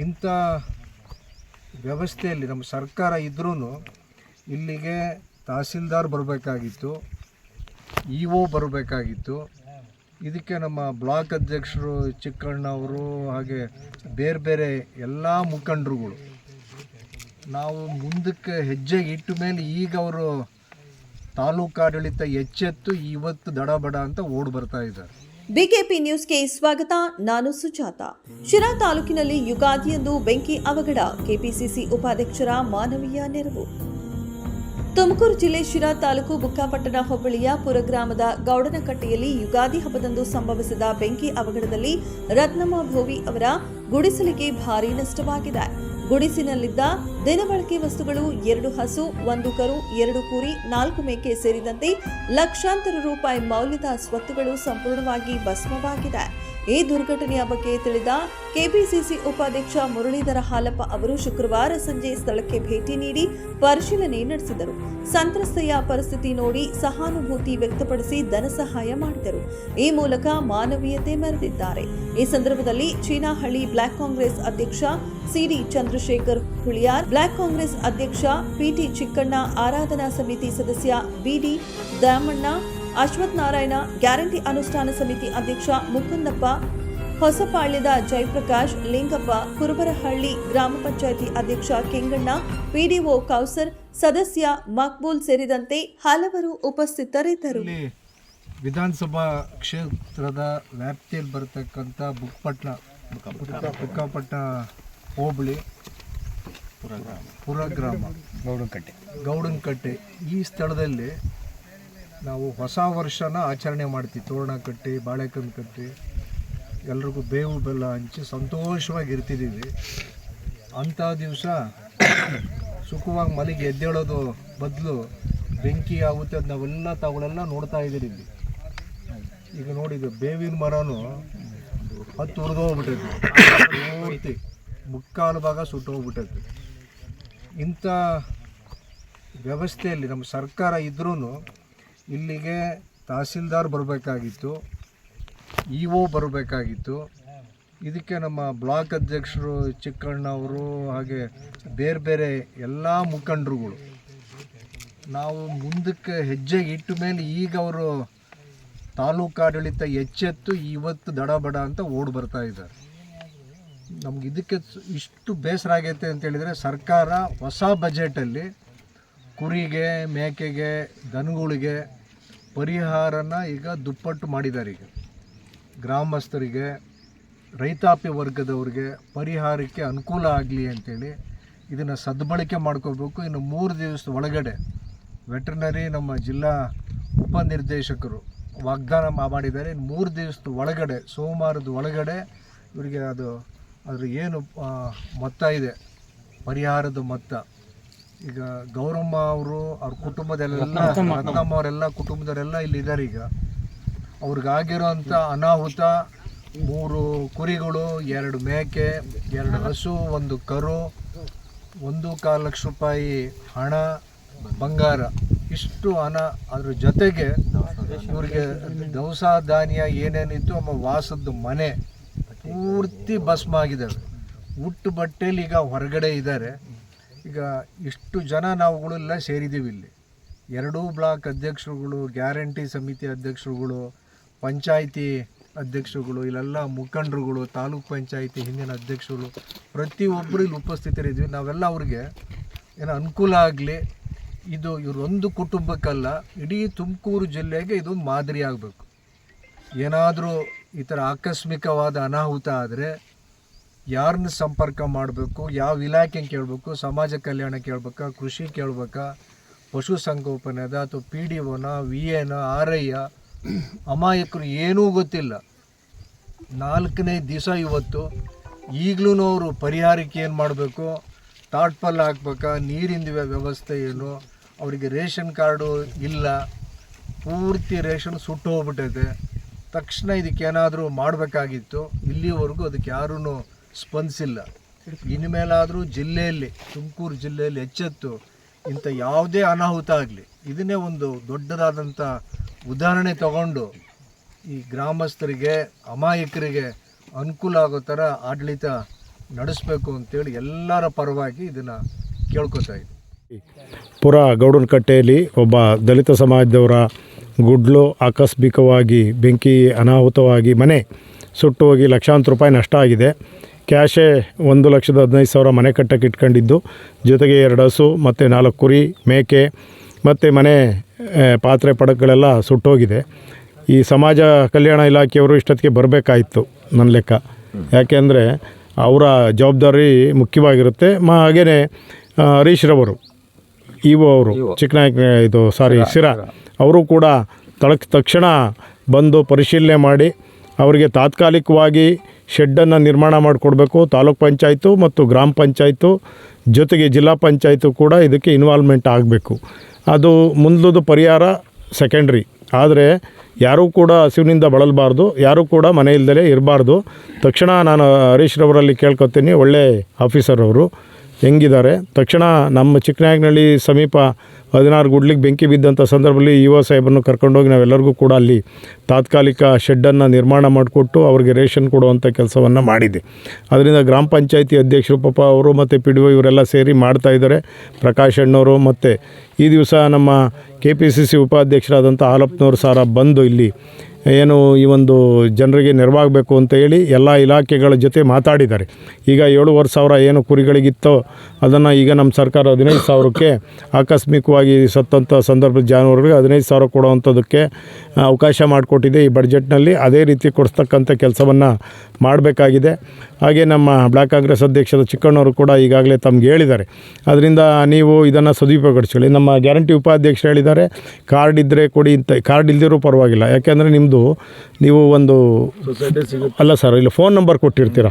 ಇಂಥ ವ್ಯವಸ್ಥೆಯಲ್ಲಿ ನಮ್ಮ ಸರ್ಕಾರ ಇದ್ರೂ ಇಲ್ಲಿಗೆ ತಹಸೀಲ್ದಾರ್ ಬರಬೇಕಾಗಿತ್ತು, ಇ ಒ ಬರಬೇಕಾಗಿತ್ತು. ಇದಕ್ಕೆ ನಮ್ಮ ಬ್ಲಾಕ್ ಅಧ್ಯಕ್ಷರು ಚಿಕ್ಕಣ್ಣ ಅವರು ಹಾಗೆ ಬೇರೆ ಬೇರೆ ಎಲ್ಲ ಮುಖಂಡರುಗಳು. ನಾವು ಮುಂದಕ್ಕೆ ಹೆಜ್ಜೆ ಇಟ್ಟ ಮೇಲೆ ಈಗ ಅವರು ತಾಲೂಕು ಆಡಳಿತ ಎಚ್ಚೆತ್ತು ಇವತ್ತು ದಡಬಡ ಅಂತ ಓಡ್ ಬರ್ತಾ ಇದ್ದಾರೆ. ಬಿಕೆಪಿ ನ್ಯೂಸ್ಗೆ ಸ್ವಾಗತ, ನಾನು ಸುಜಾತ. ಶಿರಾ ತಾಲೂಕಿನಲ್ಲಿ ಯುಗಾದಿಯಂದು ಬೆಂಕಿ ಅವಘಡ, ಕೆಪಿಸಿಸಿ ಉಪಾಧ್ಯಕ್ಷರ ಮಾನವೀಯ ನೆರವು. ತುಮಕೂರು ಜಿಲ್ಲೆ ಶಿರಾ ತಾಲೂಕು ಬುಕ್ಕಾಪಟ್ಟಣ ಹೋಬಳಿಯ ಪುರಗ್ರಾಮದ ಗೌಡನಕಟ್ಟೆಯಲ್ಲಿ ಯುಗಾದಿ ಹಬ್ಬದಂದು ಸಂಭವಿಸಿದ ಬೆಂಕಿ ಅವಘಡದಲ್ಲಿ ರತ್ನಮ್ಮ ಭೋವಿ ಅವರ ಗುಡಿಸಲಿಗೆ ಭಾರೀ ನಷ್ಟವಾಗಿದೆ. ಗುಡಿಸಿನಲ್ಲಿದ್ದ ದಿನಬಳಕೆ ವಸ್ತುಗಳು ಎರಡು ಹಸು, ಒಂದು ಕರು, ಎರಡು ಕುರಿ, ನಾಲ್ಕು ಮೇಕೆ ಸೇರಿದಂತೆ ಲಕ್ಷಾಂತರ ರೂಪಾಯಿ ಮೌಲ್ಯದ ಸ್ವತ್ತುಗಳು ಸಂಪೂರ್ಣವಾಗಿ ಭಸ್ಮವಾಗಿದೆ ಈ ದುರ್ಘಟನೆಯ ಬಗ್ಗೆ ತಿಳಿದ ಕೆಪಿಸಿಸಿ ಉಪಾಧ್ಯಕ್ಷ ಮುರಳೀಧರ ಹಾಲಪ್ಪ ಅವರು ಶುಕ್ರವಾರ ಸಂಜೆ ಸ್ಥಳಕ್ಕೆ ಭೇಟಿ ನೀಡಿ ಪರಿಶೀಲನೆ ನಡೆಸಿದರು. ಸಂತ್ರಸ್ತೆಯ ಪರಿಸ್ಥಿತಿ ನೋಡಿ ಸಹಾನುಭೂತಿ ವ್ಯಕ್ತಪಡಿಸಿ ಧನ ಸಹಾಯ ಮಾಡಿದರು. ಈ ಮೂಲಕ ಮಾನವೀಯತೆ ಮೆರೆದಿದ್ದಾರೆ. ಈ ಸಂದರ್ಭದಲ್ಲಿ ಚೀನಾಹಳ್ಳಿ ಬ್ಲಾಕ್ ಕಾಂಗ್ರೆಸ್ ಅಧ್ಯಕ್ಷ C D Chandrashekhar Huliyar, block Congress ಅಧ್ಯಕ್ಷ ಪಿಟಿ ಚಿಕ್ಕಣ್ಣ, ಆರಾಧನಾ ಸಮಿತಿ ಸದಸ್ಯ ಬಿಡಿ ದಾಮಣ್ಣ ಅಶ್ವಥ್ ನಾರಾಯಣ ಗ್ಯಾರಂಟಿ ಅನುಷ್ಠಾನ ಸಮಿತಿ ಅಧ್ಯಕ್ಷ ಮುಕುಂದಪ್ಪ ಹೊಸಪಾಳ್ಯದ ಜಯಪ್ರಕಾಶ್ ಲಿಂಗಪ್ಪ ಕುರುಬರಹಳ್ಳಿ ಗ್ರಾಮ ಪಂಚಾಯಿತಿ ಅಧ್ಯಕ್ಷ ಕೆಂಗಣ್ಣ ಪಿಡಿಒ ಕೌಸರ್ ಸದಸ್ಯ ಮಕ್ಬೂಲ್ ಸೇರಿದಂತೆ ಹಲವರು ಉಪಸ್ಥಿತರಿದ್ದರು. ವಿಧಾನಸಭಾ ಕ್ಷೇತ್ರದ ವ್ಯಾಪ್ತಿಯಲ್ಲಿ ಬರತಕ್ಕಂಥ ಬುಕ್ಕಪಟ್ಟಣ ಬುಕ್ಕಪಟ್ಟಣ ಹೋಬಳಿ ಪುರಗ್ರಾಮ ಗೌಡನಕಟ್ಟೆ. ಗೌಡನಕಟ್ಟೆ. ಈ ಸ್ಥಳದಲ್ಲಿ ನಾವು ಹೊಸ ವರ್ಷನ ಆಚರಣೆ ಮಾಡ್ತೀವಿ. ತೋರಣ ಕಟ್ಟಿ ಬಾಳೆಕಂದು ಕಟ್ಟಿ, ಎಲ್ರಿಗೂ ಬೇವು ಬೆಲ್ಲ ಹಂಚಿ ಸಂತೋಷವಾಗಿ ಇರ್ತಿದ್ದೀವಿ. ಅಂಥ ದಿವಸ ಸುಖವಾಗಿ ಮನೆಗೆ ಎದ್ದೇಳೋದು ಬದಲು ಬೆಂಕಿ ಆಗುತ್ತೆ ಅದು ನಾವೆಲ್ಲ ತಾವುಗಳೆಲ್ಲ ನೋಡ್ತಾ ಇದ್ದೀರಿ ಈಗ ನೋಡಿದ ಬೇವಿನ ಮರನು ಹತ್ತು ಉರಿದೋಗ್ಬಿಟ್ಟೈತಿ ಪೂರ್ತಿ ಮುಕ್ಕಾಲು ಭಾಗ ಸುಟ್ಟೋಗ್ಬಿಟ್ಟೈತಿ ಇಂಥ ವ್ಯವಸ್ಥೆಯಲ್ಲಿ ನಮ್ಮ ಸರ್ಕಾರ ಇದ್ರೂ ಇಲ್ಲಿಗೆ ತಹಸೀಲ್ದಾರ್ ಬರಬೇಕಾಗಿತ್ತು ಇ ಒ ಬರಬೇಕಾಗಿತ್ತು. ಇದಕ್ಕೆ ನಮ್ಮ ಬ್ಲಾಕ್ ಅಧ್ಯಕ್ಷರು ಚಿಕ್ಕಣ್ಣ ಅವರು ಹಾಗೆ ಬೇರೆ ಬೇರೆ ಎಲ್ಲ ಮುಖಂಡರುಗಳು. ನಾವು ಮುಂದಕ್ಕೆ ಹೆಜ್ಜೆ ಇಟ್ಟ ಮೇಲೆ ಈಗ ಅವರು ತಾಲೂಕು ಆಡಳಿತ ಎಚ್ಚೆತ್ತು ಇವತ್ತು ದಡಬಡ ಅಂತ ಓಡ್ ಬರ್ತಾ ಇದ್ದಾರೆ. ನಮ್ಗೆ ಇದಕ್ಕೆ ಇಷ್ಟು ಬೇಸರ ಆಗೈತೆ ಅಂತ ಹೇಳಿದರೆ ಸರ್ಕಾರ ಹೊಸ ಬಜೆಟಲ್ಲಿ ಕುರಿಗೆ, ಮೇಕೆಗೆ, ದನಗಳಿಗೆ ಪರಿಹಾರನ ಈಗ ದುಪ್ಪಟ್ಟು ಮಾಡಿದ್ದಾರೆ ಈಗ. ಗ್ರಾಮಸ್ಥರಿಗೆ, ರೈತಾಪಿ ವರ್ಗದವ್ರಿಗೆ ಪರಿಹಾರಕ್ಕೆ ಅನುಕೂಲ ಆಗಲಿ ಅಂತೇಳಿ ಇದನ್ನು ಸದ್ಬಳಕೆ ಮಾಡ್ಕೋಬೇಕು. ಇನ್ನು ಮೂರು ದಿವಸದ ಒಳಗಡೆ ವೆಟರ್ನರಿ ನಮ್ಮ ಜಿಲ್ಲಾ ಉಪನಿರ್ದೇಶಕರು ವಾಗ್ದಾನ ಮಾಡಿದ್ದಾರೆ. ಇನ್ನು ಮೂರು ದಿವಸದ ಒಳಗಡೆ, ಸೋಮವಾರದ ಒಳಗಡೆ ಇವರಿಗೆ ಅದು, ಅದ್ರ ಏನು ಮೊತ್ತ ಇದೆ. ಪರಿಹಾರದ ಮೊತ್ತ. ಈಗ ಗೌರಮ್ಮ ಅವರು ಅವ್ರ ಕುಟುಂಬದಲ್ಲೆಲ್ಲ ರತ್ನಮ್ಮ. ಅವರೆಲ್ಲ ಕುಟುಂಬದವರೆಲ್ಲ ಇಲ್ಲಿ ಇದ್ದಾರೆ ಈಗ. ಅವ್ರಿಗಾಗಿರೋಂಥ ಅನಾಹುತ ಮೂರು ಕುರಿಗಳು ಎರಡು ಮೇಕೆ ಎರಡು ಹಸು ಒಂದು ಕರು ಒಂದು ಕಾಲು ಲಕ್ಷ ರೂಪಾಯಿ ಹಣ ಬಂಗಾರ. ಇಷ್ಟು ಹಣ ಅದ್ರ ಜೊತೆಗೆ ಇವ್ರಿಗೆ ದವಸ ಧಾನ್ಯ ಏನೇನಿತ್ತು ಅಮ್ಮ ವಾಸದ ಮನೆ. ಪೂರ್ತಿ ಭಸ್ಮ ಆಗಿದ್ದಾವೆ. ಹುಟ್ಟು ಬಟ್ಟೆಲಿ ಈಗ ಹೊರಗಡೆ ಇದ್ದಾರೆ. ಈಗ ಇಷ್ಟು ಜನ ನಾವುಗಳೆಲ್ಲ ಸೇರಿದ್ದೀವಿ ಇಲ್ಲಿ. ಎರಡೂ ಬ್ಲಾಕ್ ಅಧ್ಯಕ್ಷರುಗಳು, ಗ್ಯಾರಂಟಿ ಸಮಿತಿ ಅಧ್ಯಕ್ಷರುಗಳು, ಪಂಚಾಯಿತಿ ಅಧ್ಯಕ್ಷರುಗಳು, ಇಲ್ಲೆಲ್ಲ ಮುಖಂಡರುಗಳು, ತಾಲೂಕ್ ಪಂಚಾಯಿತಿ ಹಿಂದಿನ ಅಧ್ಯಕ್ಷರು ಪ್ರತಿಯೊಬ್ಬರು ಇಲ್ಲಿ ಉಪಸ್ಥಿತರಿದ್ವಿ ನಾವೆಲ್ಲ ಅವ್ರಿಗೆ ಏನೋ ಅನುಕೂಲ ಆಗಲಿ, ಇದು ಇವರೊಂದು ಕುಟುಂಬಕ್ಕಲ್ಲ, ಇಡೀ ತುಮಕೂರು ಜಿಲ್ಲೆಗೆ ಇದು ಮಾದರಿ ಆಗಬೇಕು. ಏನಾದರೂ ಈ ಥರ ಆಕಸ್ಮಿಕವಾದ ಅನಾಹುತ ಆದರೆ ಯಾರನ್ನ ಸಂಪರ್ಕ ಮಾಡಬೇಕು, ಯಾವ ಇಲಾಖೆ ಕೇಳಬೇಕು, ಸಮಾಜ ಕಲ್ಯಾಣ ಕೇಳ್ಬೇಕಾ, ಕೃಷಿ ಕೇಳ್ಬೇಕಾ, ಪಶು ಸಂಗೋಪನೆದ ಅಥವಾ ಪಿ ಡಿ ಒನ, ವಿ ಎನ ಆರ್ ಐಯ ಅಮಾಯಕರು ಏನೂ ಗೊತ್ತಿಲ್ಲ. ನಾಲ್ಕನೇ ದಿವಸ ಇವತ್ತು ಈಗಲೂ ಅವರು ಪರಿಹಾರಕ್ಕೆ ಏನು ಮಾಡಬೇಕು? ತಾಟ್ಪಲ್ ಹಾಕ್ಬೇಕಾ? ನೀರಿಂದ ವ್ಯವಸ್ಥೆ ಏನು? ಅವರಿಗೆ ರೇಷನ್ ಕಾರ್ಡು ಇಲ್ಲ. ಪೂರ್ತಿ ರೇಷನ್ ಸುಟ್ಟು ಹೋಗ್ಬಿಟ್ಟೈತೆ. ತಕ್ಷಣ ಇದಕ್ಕೇನಾದರೂ ಮಾಡಬೇಕಾಗಿತ್ತು. ಇಲ್ಲಿವರೆಗೂ ಅದಕ್ಕೆ ಯಾರೂ ಸ್ಪಂದಿಸಿಲ್ಲ. ಇನ್ಮೇಲಾದರೂ ಜಿಲ್ಲೆಯಲ್ಲಿ, ತುಮಕೂರು ಜಿಲ್ಲೆಯಲ್ಲಿ ಎಚ್ಚೆತ್ತು, ಇಂಥ ಯಾವುದೇ ಅನಾಹುತ ಆಗಲಿ. ಇದನ್ನೇ ಒಂದು ದೊಡ್ಡದಾದಂಥ ಉದಾಹರಣೆ ತಗೊಂಡು ಈ ಗ್ರಾಮಸ್ಥರಿಗೆ, ಅಮಾಯಕರಿಗೆ ಅನುಕೂಲ ಆಗೋ ಥರ ಆಡಳಿತ ನಡೆಸಬೇಕು ಅಂತೇಳಿ ಎಲ್ಲರ ಪರವಾಗಿ ಇದನ್ನು ಕೇಳ್ಕೊತಾ ಇದ್ದೀನಿ ಪುರ ಗೌಡನಕಟ್ಟೆಯಲ್ಲಿ ಒಬ್ಬ ದಲಿತ ಸಮಾಜದವರ ಗುಡ್ಲು ಆಕಸ್ಮಿಕವಾಗಿ ಬೆಂಕಿ ಅನಾಹುತವಾಗಿ ಮನೆ ಸುಟ್ಟು ಹೋಗಿ ಲಕ್ಷಾಂತರ ರೂಪಾಯಿ ನಷ್ಟ ಆಗಿದೆ. ಕ್ಯಾಶೇ ಒಂದು ಲಕ್ಷದ ಹದಿನೈದು ಸಾವಿರ ಮನೆ ಕಟ್ಟಕ್ಕೆ ಇಟ್ಕೊಂಡಿದ್ದು. ಜೊತೆಗೆ ಎರಡು ಹಸು ಮತ್ತು ನಾಲ್ಕು ಕುರಿ ಮೇಕೆ ಮತ್ತು ಮನೆ ಪಾತ್ರೆ ಪಡಕ್ಗಳೆಲ್ಲ ಸುಟ್ಟೋಗಿದೆ. ಈ ಸಮಾಜ ಕಲ್ಯಾಣ ಇಲಾಖೆಯವರು ಇಷ್ಟೊತ್ತಿಗೆ ಬರಬೇಕಾಯಿತು ನನ್ನ ಲೆಕ್ಕ. ಯಾಕೆಂದರೆ ಅವರ ಜವಾಬ್ದಾರಿ ಮುಖ್ಯವಾಗಿರುತ್ತೆ. ಮ ಹಾಗೆಯೇ ಹರೀಶ್ ರವರು ಇವು ಅವರು ಚಿಕ್ಕನಾಯಕ ಇದು ಸಾರಿ ಸಿರಾ ಅವರು ಕೂಡ ತಳಕ್ ತಕ್ಷಣ ಬಂದು ಪರಿಶೀಲನೆ ಮಾಡಿ ಅವರಿಗೆ ತಾತ್ಕಾಲಿಕವಾಗಿ ಶೆಡ್ಡನ್ನು ನಿರ್ಮಾಣ ಮಾಡಿಕೊಡ್ಬೇಕು. ತಾಲೂಕ್ ಪಂಚಾಯತು ಮತ್ತು ಗ್ರಾಮ ಪಂಚಾಯತು, ಜೊತೆಗೆ ಜಿಲ್ಲಾ ಪಂಚಾಯತು ಕೂಡ ಇದಕ್ಕೆ ಇನ್ವಾಲ್ವ್ಮೆಂಟ್ ಆಗಬೇಕು. ಅದು ಮುಂದಲದು ಪರಿಹಾರ ಸೆಕೆಂಡ್ರಿ ಆದರೆ ಯಾರೂ ಕೂಡ ಹಸಿವಿನಿಂದ ಬಳಲಬಾರ್ದು, ಯಾರೂ ಕೂಡ ಮನೆ ಇಲ್ದಲೇ ಇರಬಾರ್ದು. ತಕ್ಷಣ ನಾನು ಹರೀಶ್ ರವರಲ್ಲಿ ಕೇಳ್ಕೊತೀನಿ, ಒಳ್ಳೆ ಆಫೀಸರ್ ಅವರು ಹೆಂಗಿದ್ದಾರೆ. ತಕ್ಷಣ ನಮ್ಮ ಚಿಕ್ಕನಾಯಕನಹಳ್ಳಿ ಸಮೀಪ ಹದಿನಾರು ಗುಡ್ಲಿಗೆ ಬೆಂಕಿ ಬಿದ್ದಂಥ ಸಂದರ್ಭದಲ್ಲಿ ಯುವ ಸಾಹೇಬರನ್ನು ಕರ್ಕೊಂಡೋಗಿ ನಾವೆಲ್ಲರಿಗೂ ಕೂಡ ಅಲ್ಲಿ ತಾತ್ಕಾಲಿಕ ಶೆಡ್ಡನ್ನು ನಿರ್ಮಾಣ ಮಾಡಿಕೊಟ್ಟು ಅವ್ರಿಗೆ ರೇಷನ್ ಕೊಡುವಂಥ ಕೆಲಸವನ್ನು ಮಾಡಿದೆ ಅದರಿಂದ ಗ್ರಾಮ ಪಂಚಾಯಿತಿ ಅಧ್ಯಕ್ಷರು ಪಾಪ ಅವರು ಮತ್ತು ಪಿ ಡಿ ಒ ಇವರೆಲ್ಲ ಸೇರಿ ಮಾಡ್ತಾ ಇದ್ದಾರೆ. ಪ್ರಕಾಶ್ ಅಣ್ಣವರು ಮತ್ತು ಈ ದಿವಸ ನಮ್ಮ ಕೆ ಪಿ ಸಿ ಸಿ ಉಪಾಧ್ಯಕ್ಷರಾದಂಥ ಹಾಲಪ್ಪನವರು ಸಾರ ಬಂದು ಇಲ್ಲಿ ಏನು ಈ ಒಂದು ಜನರಿಗೆ ನೆರವಾಗಬೇಕು ಅಂತ ಹೇಳಿ ಎಲ್ಲ ಇಲಾಖೆಗಳ ಜೊತೆ ಮಾತಾಡಿದ್ದಾರೆ. ಈಗ ಏಳುವರೆ ಸಾವಿರ ಏನು ಕುರಿಗಳಿಗಿತ್ತೋ ಅದನ್ನು ಈಗ ನಮ್ಮ ಸರ್ಕಾರ ಹದಿನೈದು ಸಾವಿರಕ್ಕೆ ಆಕಸ್ಮಿಕವಾಗಿ ಸತ್ತಂಥ ಸಂದರ್ಭದ ಜಾನುವಾರುಗಳಿಗೆ ಹದಿನೈದು ಸಾವಿರ ಕೊಡುವಂಥದ್ದಕ್ಕೆ ಅವಕಾಶ ಮಾಡಿಕೊಟ್ಟಿದೆ ಈ ಬಡ್ಜೆಟ್ನಲ್ಲಿ ಅದೇ ರೀತಿ ಕೊಡಿಸ್ತಕ್ಕಂಥ ಕೆಲಸವನ್ನು ಮಾಡಬೇಕಾಗಿದೆ. ಹಾಗೆ ನಮ್ಮ ಬ್ಲಾಕ್ ಕಾಂಗ್ರೆಸ್ ಅಧ್ಯಕ್ಷರ ಚಿಕ್ಕಣ್ಣವರು ಕೂಡ ಈಗಾಗಲೇ ತಮ್ಗೆ ಹೇಳಿದ್ದಾರೆ. ಅದರಿಂದ ನೀವು ಇದನ್ನು ಸದುಪಯೋಗಪಡಿಸ್ಕೊಳ್ಳಿ. ನಮ್ಮ ಗ್ಯಾರಂಟಿ ಉಪಾಧ್ಯಕ್ಷರು ಹೇಳಿದ್ದಾರೆ, ಕಾರ್ಡ್ ಇದ್ದರೆ ಕೊಡಿ ಅಂತ. ಕಾರ್ಡ್ ಇಲ್ಲದಿರೂ ಪರವಾಗಿಲ್ಲ. ಯಾಕೆಂದರೆ ನಿಮ್ಮದು ನೀವು ಒಂದು ಅಲ್ಲ ಸರ್ ಇಲ್ಲಿ ಫೋನ್ ನಂಬರ್ ಕೊಟ್ಟಿರ್ತೀರ?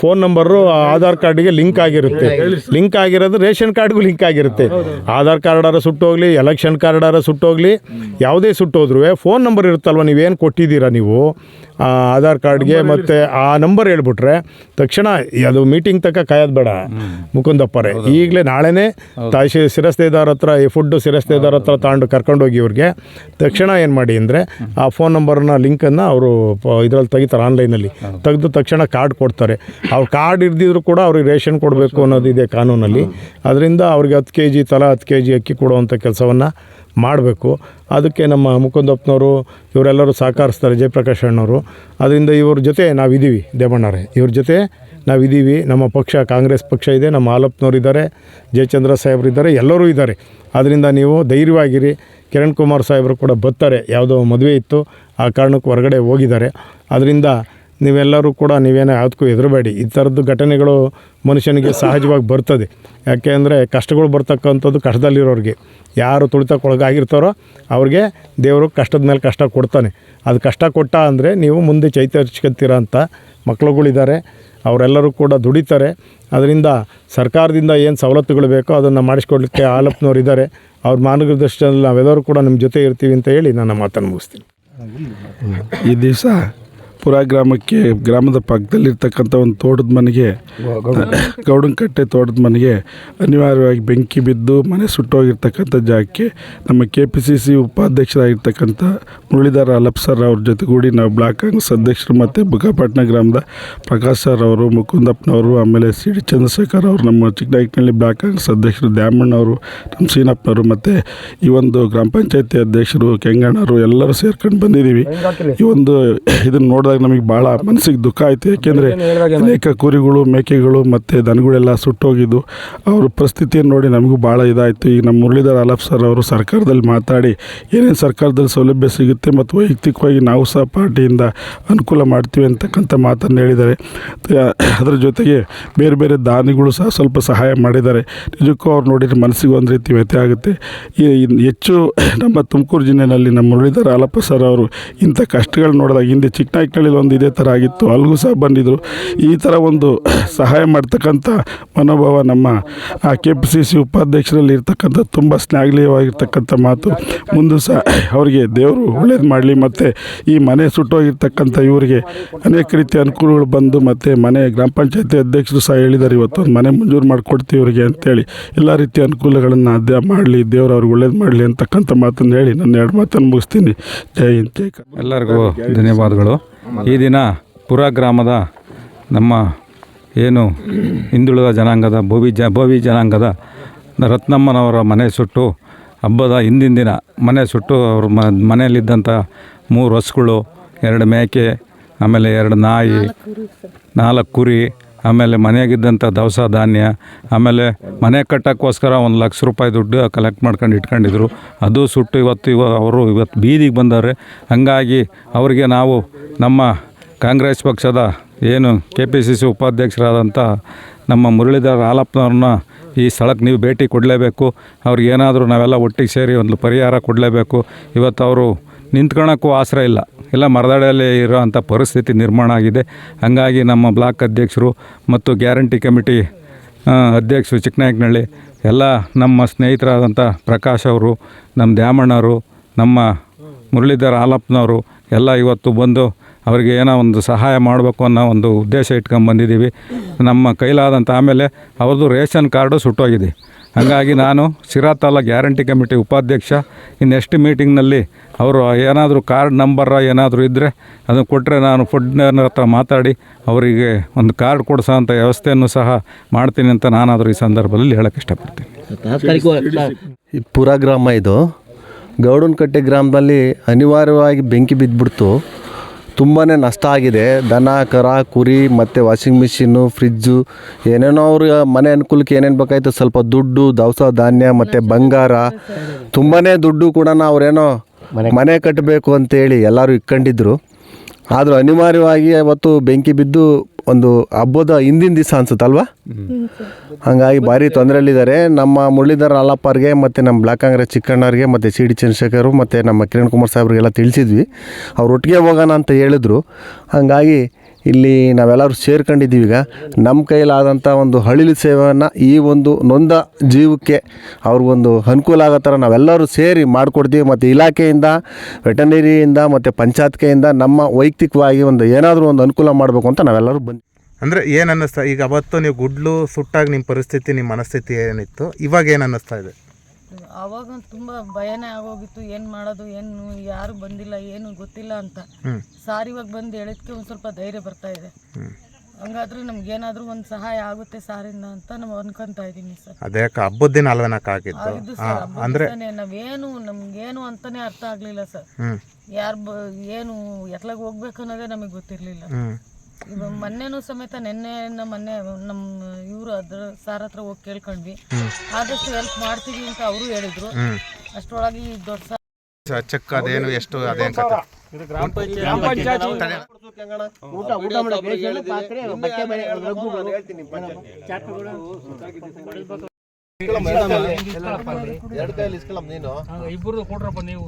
ಫೋನ್ ನಂಬರು ಆಧಾರ್ ಕಾರ್ಡ್ಗೆ ಲಿಂಕ್ ಆಗಿರುತ್ತೆ. ಲಿಂಕ್ ಆಗಿರೋದು ರೇಷನ್ ಕಾರ್ಡ್ಗೂ ಲಿಂಕ್ ಆಗಿರುತ್ತೆ. ಆಧಾರ್ ಕಾರ್ಡಾರ ಸುಟ್ಟೋಗ್ಲಿ ಎಲೆಕ್ಷನ್ ಕಾರ್ಡಾರ ಸುಟ್ಟೋಗ್ಲಿ ಯಾವುದೇ ಸುಟ್ಟೋದ್ರೂ ಫೋನ್ ನಂಬರ್ ಇರುತ್ತಲ್ವ ನೀವೇನು ಕೊಟ್ಟಿದ್ದೀರಾ ನೀವು? ಆಧಾರ್ ಕಾರ್ಡ್ಗೆ ಮತ್ತು ಆ ನಂಬರ್ ಹೇಳ್ಬಿಟ್ರೆ ತಕ್ಷಣ ಅದು ಮೀಟಿಂಗ್ ತಕ್ಕ ಕಾಯೋದು ಬೇಡ. ಮುಕುಂದಪ್ಪರೇ ಈಗಲೇ ನಾಳೆನೇ ತಾಯಿ ಶಿರಸ್ತೇದಾರ ಹತ್ರ ಈ ಫುಡ್ಡು ಶಿರಸ್ತೇದಾರ ಹತ್ರ ತಗೊಂಡು ಕರ್ಕೊಂಡೋಗಿ ಇವ್ರಿಗೆ. ತಕ್ಷಣ ಏನು ಮಾಡಿ ಅಂದರೆ ಆ ಫೋನ್ ನಂಬರ್ನ ಲಿಂಕನ್ನು ಅವರು ಇದರಲ್ಲಿ ತೆಗಿತಾರೆ ಆನ್ಲೈನಲ್ಲಿ ತೆಗೆದು ತಕ್ಷಣ ಕಾರ್ಡ್ ಕೊಡ್ತಾರೆ. ಅವ್ರು ಕಾರ್ಡ್ ಇರ್ದಿದ್ರು ಕೂಡ ಅವ್ರಿಗೆ ರೇಷನ್ ಕೊಡಬೇಕು ಅನ್ನೋದಿದೆ ಕಾನೂನಲ್ಲಿ. ಅದರಿಂದ ಅವ್ರಿಗೆ ಹತ್ತು ಕೆ ಜಿ ತಲಾ ಹತ್ತು ಕೆ ಜಿ ಅಕ್ಕಿ ಕೊಡುವಂಥ ಕೆಲಸವನ್ನು ಮಾಡಬೇಕು. ಅದಕ್ಕೆ ನಮ್ಮ ಮುಕುಂದಪ್ಪನವರು ಇವರೆಲ್ಲರೂ ಸಹಕರಿಸ್ತಾರೆ, ಜಯಪ್ರಕಾಶ್ ಅಣ್ಣವರು. ಅದರಿಂದ ಇವ್ರ ಜೊತೆ ನಾವಿದ್ದೀವಿ, ದೇವಣ್ಣರೇ. ಇವ್ರ ಜೊತೆ ನಾವಿದ್ದೀವಿ. ನಮ್ಮ ಪಕ್ಷ, ಕಾಂಗ್ರೆಸ್ ಪಕ್ಷ ಇದೆ. ನಮ್ಮ ಆಲಪ್ನವ್ರು ಇದ್ದಾರೆ, ಜಯಚಂದ್ರ ಸಾಹೇಬ್ರು ಇದ್ದಾರೆ, ಎಲ್ಲರೂ ಇದ್ದಾರೆ. ಅದರಿಂದ ನೀವು ಧೈರ್ಯವಾಗಿರಿ. ಕಿರಣ್ ಕುಮಾರ್ ಸಾಹೇಬರು ಕೂಡ ಬರ್ತಾರೆ. ಯಾವುದೋ ಮದುವೆ ಇತ್ತು. ಆ ಕಾರಣಕ್ಕೆ ಹೊರಗಡೆ ಹೋಗಿದ್ದಾರೆ. ಅದರಿಂದ ನೀವೆಲ್ಲರೂ ಕೂಡ ನೀವೇನು ಯಾವುದಕ್ಕೂ ಹೆದರಬೇಡಿ. ಈ ಥರದ್ದು ಘಟನೆಗಳು ಮನುಷ್ಯನಿಗೆ ಸಹಜವಾಗಿ ಬರ್ತದೆ. ಯಾಕೆ ಅಂದರೆ ಕಷ್ಟಗಳು ಬರ್ತಕ್ಕಂಥದ್ದು ಕಷ್ಟದಲ್ಲಿರೋರಿಗೆ. ಯಾರು ತುಳಿತಕ್ಕೆ ಒಳಗಾಗಿರ್ತಾರೋ ಅವ್ರಿಗೆ ದೇವರು ಕಷ್ಟದ ಮೇಲೆ ಕಷ್ಟ ಕೊಡ್ತಾನೆ. ಅದು ಕಷ್ಟ ಕೊಟ್ಟ ಅಂದರೆ ನೀವು ಮುಂದೆ ಚೈತರಿಸ್ಕೊತೀರ ಅಂತ ಮಕ್ಳುಗಳಿದ್ದಾರೆ. ಅವರೆಲ್ಲರೂ ಕೂಡ ದುಡಿತಾರೆ. ಅದರಿಂದ ಸರ್ಕಾರದಿಂದ ಏನು ಸವಲತ್ತುಗಳು ಬೇಕೋ ಅದನ್ನು ಮಾಡಿಸ್ಕೊಡ್ಲಿಕ್ಕೆ ಆಲಪ್ನವ್ರು ಇದ್ದಾರೆ ಅವ್ರ ಮಾರ್ಗದರ್ಶನದಲ್ಲಿ ನಾವೆಲ್ಲರೂ ಕೂಡ ನಿಮ್ಮ ಜೊತೆ ಇರ್ತೀವಿ ಅಂತ ಹೇಳಿ ನನ್ನ ಮಾತನ್ನು ಮುಗಿಸ್ತೀನಿ. ಈ ದಿವಸ ಪುರ ಗ್ರಾಮಕ್ಕೆ ಗ್ರಾಮದ ಪಕ್ಕದಲ್ಲಿರ್ತಕ್ಕಂಥ ಒಂದು ತೋಟದ ಮನೆಗೆ ಗೌಡನಕಟ್ಟೆ ತೋಟದ ಮನೆಗೆ ಅನಿವಾರ್ಯವಾಗಿ ಬೆಂಕಿ ಬಿದ್ದು ಮನೆ ಸುಟ್ಟೋಗಿರ್ತಕ್ಕಂಥ ಜಾಗಕ್ಕೆ ನಮ್ಮ ಕೆ ಪಿ ಸಿ ಸಿ ಉಪಾಧ್ಯಕ್ಷರಾಗಿರ್ತಕ್ಕಂಥ ಮುರಳೀಧರ ಅಲಪ್ ಸರ್ ಅವ್ರ ಜೊತೆಗೂಡಿ ನಾವು ಬ್ಲಾಕ್ ಕಾಂಗ್ರೆಸ್ ಅಧ್ಯಕ್ಷರು ಮತ್ತು ಬುಕ್ಕಾಪಟ್ಟಣ ಗ್ರಾಮದ ಪ್ರಕಾಶ್ ಸರ್ ಅವರು ಮುಕುಂದಪ್ಪನವರು ಆಮೇಲೆ ಸಿ ಡಿ ಚಂದ್ರಶೇಖರ್ ಅವರು ನಮ್ಮ ಚಿಕ್ಕನಾಯಕನಹಳ್ಳಿ ಬ್ಲಾಕ್ ಕಾಂಗ್ರೆಸ್ ಅಧ್ಯಕ್ಷರು ದ್ಯಾಮಣ್ಣವರು ನಮ್ಮ ಸೀನಪ್ಪನವರು ಮತ್ತು ಈ ಒಂದು ಗ್ರಾಮ ಪಂಚಾಯತಿ ಅಧ್ಯಕ್ಷರು ಕೆಂಗಣ್ಣವರು ಎಲ್ಲರೂ ಸೇರ್ಕೊಂಡು ಬಂದಿದ್ದೀವಿ. ಈ ಒಂದು ಇದನ್ನು ನೋಡಿದಾಗ ನಮಗೆ ಭಾಳ ಮನಸ್ಸಿಗೆ ದುಃಖ ಆಯಿತು. ಯಾಕೆಂದರೆ ಅನೇಕ ಕುರಿಗಳು ಮೇಕೆಗಳು ಮತ್ತು ದನಗಳೆಲ್ಲ ಸುಟ್ಟೋಗಿದ್ದು ಅವ್ರ ಪರಿಸ್ಥಿತಿಯನ್ನು ನೋಡಿ ನಮಗೂ ಭಾಳ ಇದಾಯಿತು. ಈಗ ನಮ್ಮ ಮುರಳೀಧರ್ ಅಲಫ್ ಸರ್ ಅವರು ಸರ್ಕಾರದಲ್ಲಿ ಮಾತಾಡಿ ಏನೇನು ಸರ್ಕಾರದಲ್ಲಿ ಸೌಲಭ್ಯ ಸಿಗುತ್ತೆ ಮತ್ತು ವೈಯಕ್ತಿಕವಾಗಿ ನಾವು ಸಹ ಪಾರ್ಟಿಯಿಂದ ಅನುಕೂಲ ಮಾಡ್ತೀವಿ ಅಂತಕ್ಕಂಥ ಮಾತನ್ನು ಹೇಳಿದ್ದಾರೆ. ಅದರ ಜೊತೆಗೆ ಬೇರೆ ಬೇರೆ ದಾನಿಗಳು ಸಹ ಸ್ವಲ್ಪ ಸಹಾಯ ಮಾಡಿದ್ದಾರೆ. ನಿಜಕ್ಕೂ ಅವ್ರು ನೋಡಿದರೆ ಮನಸ್ಸಿಗೆ ಒಂದು ರೀತಿ ವ್ಯಥೆ ಆಗುತ್ತೆ. ಈ ಹೆಚ್ಚು ನಮ್ಮ ತುಮಕೂರು ಜಿಲ್ಲೆಯಲ್ಲಿ ನಮ್ಮ ಮುರಳೀಧರ ಅಲಪ್ಪ ಸರ್ ಅವರು ಇಂಥ ಕಷ್ಟಗಳು ನೋಡಿದಾಗ ಹಿಂದೆ ಚಿಕ್ಕನಾಯ್ಕಳ್ಳಿಲಿ ಒಂದು ಇದೇ ಥರ ಆಗಿತ್ತು. ಅಲ್ಲಿಗೂ ಸಹ ಬಂದಿದ್ದರು ಈ ಥರ ಒಂದು ಸಹಾಯ ಮಾಡ್ತಕ್ಕಂಥ ಮನೋಭಾವ ನಮ್ಮ ಕೆ ಪಿ ಸಿ ಸಿ ಉಪಾಧ್ಯಕ್ಷರಲ್ಲಿ ಇರ್ತಕ್ಕಂಥ ತುಂಬ ಶ್ಲಾಘನೀಯವಾಗಿರ್ತಕ್ಕಂಥ ಮಾತು ಮುಂದೆ ಸಹ ಅವರಿಗೆ ದೇವರು ಒಳ್ಳೇದು ಮಾಡಲಿ ಮತ್ತು ಈ ಮನೆ ಸುಟ್ಟೋಗಿರ್ತಕ್ಕಂಥ ಇವರಿಗೆ ಅನೇಕ ರೀತಿಯ ಅನುಕೂಲಗಳು ಬಂದು ಮತ್ತು ಮನೆ ಗ್ರಾಮ ಪಂಚಾಯತಿ ಅಧ್ಯಕ್ಷರು ಸಹ ಹೇಳಿದ್ದಾರೆ ಇವತ್ತು ಒಂದು ಮನೆ ಮಂಜೂರು ಮಾಡಿಕೊಡ್ತೀವಿ ಇವರಿಗೆ ಅಂತೇಳಿ. ಎಲ್ಲ ರೀತಿಯ ಅನುಕೂಲಗಳನ್ನು ಅದೇ ಮಾಡಲಿ, ದೇವರು ಅವ್ರಿಗೆ ಒಳ್ಳೇದು ಮಾಡಲಿ ಅಂತಕ್ಕಂಥ ಮಾತನ್ನು ಹೇಳಿ ನನ್ನ ಎರಡು ಮಾತನ್ನು ಮುಗಿಸ್ತೀನಿ. ಜೈ ಹಿಂದ್, ಜೈ ಎಲ್ಲರಿಗೂ ಧನ್ಯವಾದಗಳು. ಈ ದಿನ ಪುರ ಗ್ರಾಮದ ನಮ್ಮ ಏನು ಹಿಂದುಳಿದ ಜನಾಂಗದ ಬೋವಿ ಜ ಭೋವಿ ಜನಾಂಗದ ರತ್ನಮ್ಮನವರ ಮನೆ ಸುಟ್ಟು ಹಬ್ಬದ ಹಿಂದಿನ ದಿನ ಮನೆ ಸುಟ್ಟು ಅವ್ರ ಮ ಮನೆಯಲ್ಲಿದ್ದಂಥ ಮೂರು ಹಸುಗಳು ಎರಡು ಮೇಕೆ ಆಮೇಲೆ ಎರಡು ನಾಯಿ ನಾಲ್ಕು ಕುರಿ ಆಮೇಲೆ ಮನೆಯಾಗಿದ್ದಂಥ ದವಸ ಧಾನ್ಯ, ಆಮೇಲೆ ಮನೆ ಕಟ್ಟೋಕ್ಕೋಸ್ಕರ ಒಂದು ಲಕ್ಷ ರೂಪಾಯಿ ದುಡ್ಡು ಕಲೆಕ್ಟ್ ಮಾಡ್ಕೊಂಡು ಇಟ್ಕೊಂಡಿದ್ರು. ಅದು ಸುಟ್ಟು ಇವತ್ತು ಇವ ಅವರು ಇವತ್ತು ಬೀದಿಗೆ ಬಂದವ್ರೆ. ಹಾಗಾಗಿ ಅವರಿಗೆ ನಾವು ನಮ್ಮ ಕಾಂಗ್ರೆಸ್ ಪಕ್ಷದ ಏನು ಕೆ ಪಿ ಸಿ ಸಿ ಉಪಾಧ್ಯಕ್ಷರಾದಂಥ ನಮ್ಮ ಮುರಳೀಧರ್ ಹಾಲಪ್ಪನವ್ರನ್ನ ಈ ಸ್ಥಳಕ್ಕೆ ನೀವು ಭೇಟಿ ಕೊಡಲೇಬೇಕು. ಅವ್ರಿಗೆ ಏನಾದರೂ ನಾವೆಲ್ಲ ಒಟ್ಟಿಗೆ ಸೇರಿ ಒಂದು ಪರಿಹಾರ ಕೊಡಲೇಬೇಕು. ಇವತ್ತು ಅವರು ನಿಂತ್ಕೊಳ್ಳೋಕ್ಕೂ ಆಸರೆ ಇಲ್ಲ. ಎಲ್ಲ ಮರದಡೆಯಲ್ಲಿ ಇರೋ ಅಂಥ ಪರಿಸ್ಥಿತಿ ನಿರ್ಮಾಣ ಆಗಿದೆ. ಹಾಗಾಗಿ ನಮ್ಮ ಬ್ಲಾಕ್ ಅಧ್ಯಕ್ಷರು ಮತ್ತು ಗ್ಯಾರಂಟಿ ಕಮಿಟಿ ಅಧ್ಯಕ್ಷರು ಚಿಕ್ಕನಾಯಕನಹಳ್ಳಿ, ಎಲ್ಲ ನಮ್ಮ ಸ್ನೇಹಿತರಾದಂಥ ಪ್ರಕಾಶ್ ಅವರು, ನಮ್ಮ ದ್ಯಾಮಣ್ಣವರು ನಮ್ಮ ಮುರಳೀಧರ್ ಹಾಲಪ್ಪನವರು ಎಲ್ಲ ಇವತ್ತು ಬಂದು ಅವರಿಗೆ ಏನೋ ಒಂದು ಸಹಾಯ ಮಾಡಬೇಕು ಅನ್ನೋ ಒಂದು ಉದ್ದೇಶ ಇಟ್ಕೊಂಡು ಬಂದಿದ್ದೀವಿ. ನಮ್ಮ ಕೈಲಾದಂಥ ಆಮೇಲೆ ಅವ್ರದ್ದು ರೇಷನ್ ಕಾರ್ಡು ಸುಟ್ಟೋಗಿದೆ. ಹಾಗಾಗಿ ನಾನು ಸಿರಾ ತಾಲೂಕು ಗ್ಯಾರಂಟಿ ಕಮಿಟಿ ಉಪಾಧ್ಯಕ್ಷ. ಇನ್ನು ನೆಕ್ಸ್ಟ್ ಮೀಟಿಂಗ್ನಲ್ಲಿ ಅವರು ಏನಾದರೂ ಕಾರ್ಡ್ ನಂಬರ ಏನಾದರೂ ಇದ್ದರೆ ಅದನ್ನು ಕೊಟ್ಟರೆ ನಾನು ಫುಡ್ನ ಹತ್ರ ಮಾತಾಡಿ ಅವರಿಗೆ ಒಂದು ಕಾರ್ಡ್ ಕೊಡಿಸೋಂಥ ವ್ಯವಸ್ಥೆಯನ್ನು ಸಹ ಮಾಡ್ತೀನಿ ಅಂತ ನಾನಾದರೂ ಈ ಸಂದರ್ಭದಲ್ಲಿ ಹೇಳೋಕೆ ಇಷ್ಟಪಡ್ತೀನಿ. ಈ ಪುರ ಗ್ರಾಮ ಇದು ಗೌಡನಕಟ್ಟೆ ಗ್ರಾಮದಲ್ಲಿ ಅನಿವಾರ್ಯವಾಗಿ ಬೆಂಕಿ ಬಿದ್ದುಬಿಡ್ತು. ತುಂಬಾ ನಷ್ಟ ಆಗಿದೆ. ದನ ಕರ ಕುರಿ ಮತ್ತು ವಾಷಿಂಗ್ ಮಿಷಿನ್ನು ಫ್ರಿಜ್ಜು ಏನೇನೋ ಅವ್ರ ಮನೆ ಅನುಕೂಲಕ್ಕೆ ಏನೇನು ಬೇಕಾಯ್ತು. ಸ್ವಲ್ಪ ದುಡ್ಡು ದವಸ ಧಾನ್ಯ ಮತ್ತು ಬಂಗಾರ ತುಂಬಾ ದುಡ್ಡು ಕೂಡ ಅವರೇನೋ ಮನೆ ಕಟ್ಟಬೇಕು ಅಂತೇಳಿ ಎಲ್ಲರೂ ಇಟ್ಕೊಂಡಿದ್ರು ಆದರೂ ಅನಿವಾರ್ಯವಾಗಿ ಅವತ್ತು ಬೆಂಕಿ ಬಿದ್ದು ಒಂದು ಹಬ್ಬದ ಹಿಂದಿನ ದಿವಸ ಅನ್ಸುತ್ತಲ್ವಾ ಹಂಗಾಗಿ ಭಾರಿ ತೊಂದರೆಯಲ್ಲಿದ್ದಾರೆ. ನಮ್ಮ ಮುರಳೀಧರ್ ಹಾಲಪ್ಪರ್ಗೆ ಮತ್ತು ನಮ್ಮ ಬ್ಲಾಕ್ ಕಾಂಗ್ರೆಸ್ ಚಿಕ್ಕಣ್ಣವ್ರಿಗೆ ಮತ್ತು ಸಿ ಡಿ ಚಂದ್ರಶೇಖರ್ ಮತ್ತು ನಮ್ಮ ಕಿರಣ್ ಕುಮಾರ್ ಸಾಹೇಬ್ರಿಗೆಲ್ಲ ತಿಳಿಸಿದ್ವಿ. ಅವ್ರು ಒಟ್ಟಿಗೆ ಹೋಗೋಣ ಅಂತ ಹೇಳಿದ್ರು. ಹಾಗಾಗಿ ಇಲ್ಲಿ ನಾವೆಲ್ಲರೂ ಸೇರ್ಕೊಂಡಿದ್ದೀವಿ ಈಗ. ನಮ್ಮ ಕೈಲಾದಂಥ ಒಂದು ಹಳಿಲು ಸೇವೆಯನ್ನು ಈ ಒಂದು ನೊಂದ ಜೀವಕ್ಕೆ ಅವ್ರಿಗೊಂದು ಅನುಕೂಲ ಆಗೋ ಥರ ನಾವೆಲ್ಲರೂ ಸೇರಿ ಮಾಡಿಕೊಡ್ತೀವಿ. ಮತ್ತು ಇಲಾಖೆಯಿಂದ ವೆಟನರಿಯಿಂದ ಮತ್ತು ಪಂಚಾಯತ್ ಕೈಯಿಂದ ನಮ್ಮ ವೈಯಕ್ತಿಕವಾಗಿ ಒಂದು ಏನಾದರೂ ಒಂದು ಅನುಕೂಲ ಮಾಡಬೇಕು ಅಂತ ನಾವೆಲ್ಲರೂ ಬಂದು ಅಂದರೆ ಏನು ಅನ್ನಿಸ್ತಾ ಈಗ ಅವತ್ತು ನೀವು ಗುಡ್ಲು ಸುಟ್ಟಾಗಿ ನಿಮ್ಮ ಪರಿಸ್ಥಿತಿ ನಿಮ್ಮ ಮನಸ್ಥಿತಿ ಏನಿತ್ತು? ಇವಾಗ ಏನು ಅನ್ನಿಸ್ತಾ ಇದೆ? ಅವಾಗ ತುಂಬಾ ಭಯನೇ ಆಗೋಗಿತ್ತು. ಏನ್ ಮಾಡೋದು ಏನು ಯಾರು ಬಂದಿಲ್ಲ ಏನು ಗೊತ್ತಿಲ್ಲ ಅಂತ. ಸಾರ್ ಇವಾಗ ಬಂದು ಹೇಳಿದ್ಕೆ ಒಂದ್ ಸ್ವಲ್ಪ ಧೈರ್ಯ ಬರ್ತಾ ಇದೆ. ಹಂಗಾದ್ರೆ ನಮ್ಗೇನಾದ್ರೂ ಒಂದ್ ಸಹಾಯ ಆಗುತ್ತೆ ಸಾರಿಂದ ಅಂತ ನಾವು ಅನ್ಕೊಂತಾ ಇದೀನಿ ಸರ್. ಅದೇ ಹಬ್ಬದ ದಿನ ಆಗಿದ್ದು ಅಂದ್ರೆ ನಾವೇನು ನಮ್ಗೇನು ಅಂತಾನೆ ಅರ್ಥ ಆಗ್ಲಿಲ್ಲ ಸರ್. ಯಾರ್ ಏನು ಎತ್ಲಾಗ ಹೋಗ್ಬೇಕನ್ನೋದೇ ನಮಗೆ ಗೊತ್ತಿರಲಿಲ್ಲ. ಇವಾಗ ಮೊನ್ನೆನೂ ಸಮೇತ ನಿನ್ನೆ ಮೊನ್ನೆ ನಮ್ಮ ಇವರು ಅದ್ರ ಸಾರ್ ಹತ್ರ ಹೋಗಿ ಕೇಳ್ಕೊಂಡ್ವಿ ಆದಷ್ಟು ಹೆಲ್ಪ್ ಮಾಡ್ತೀವಿ ಅಂತ ಅವರು ಹೇಳಿದ್ರು ಅಷ್ಟರೊಳಗೆ ಈ ದೊಡ್ಡ ಸಾರ್ ಚೆಕ್ ಅದೇನು ಎಷ್ಟು ಅದೇನು ಕತೆ ಎರಡು ಕೈಯಲ್ಲಿ ಇಸ್ಕೊಳಮ್ಮ ನೀನು ಇಬ್ಬರು ಕೊಡ್ರಪ್ಪ ನೀವು